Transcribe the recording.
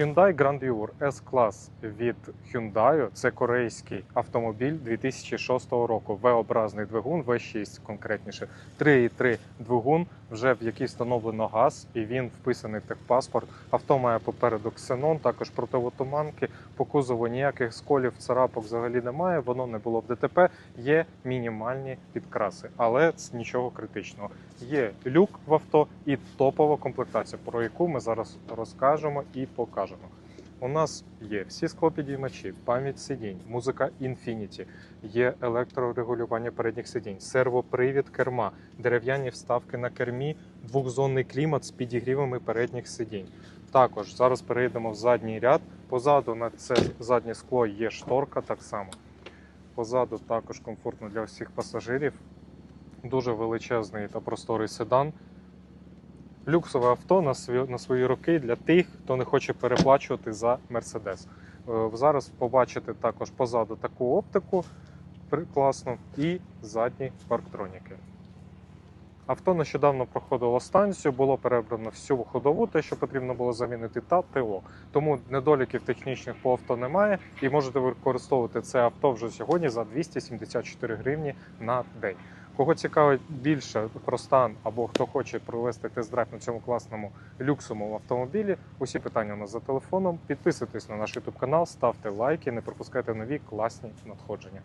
Hyundai Grandeur S-клас від Hyundai – це корейський автомобіль 2006 року. V-образний двигун, V6 конкретніше, 3,3 двигун, вже в який встановлено газ, і він вписаний в техпаспорт. Авто має попереду ксенон, також противотуманки. По кузову ніяких сколів, царапок взагалі немає. Воно не було в ДТП. Є мінімальні підкраси, але це нічого критичного. Є люк в авто і топова комплектація, про яку ми зараз розкажемо і покажемо. У нас є всі склопідіймачі, пам'ять сидінь, музика Infinity, є електрорегулювання передніх сидінь, сервопривід керма, дерев'яні вставки на кермі, двохзонний клімат з підігрівами передніх сидінь. Також зараз перейдемо в задній ряд. Позаду на це заднє скло є шторка так само. Позаду також комфортно для всіх пасажирів. Дуже величезний та просторий седан. Люксове авто на свої, на свої роки для тих, хто не хоче переплачувати за Мерседес. Е, Зараз побачите також позаду таку оптику класну і задні парктроніки. Авто нещодавно проходило станцію, було перебрано всю ходову, те, що потрібно було замінити, та ТО. Тому недоліків технічних по авто немає, і можете використовувати це авто вже сьогодні за 274 гривні на день. Кого цікавить більше про стан або хто хоче провести тест-драйв на цьому класному люксовому автомобілі, усі питання у нас за телефоном. Підписуйтесь на наш YouTube канал, ставте лайки, не пропускайте нові класні надходження.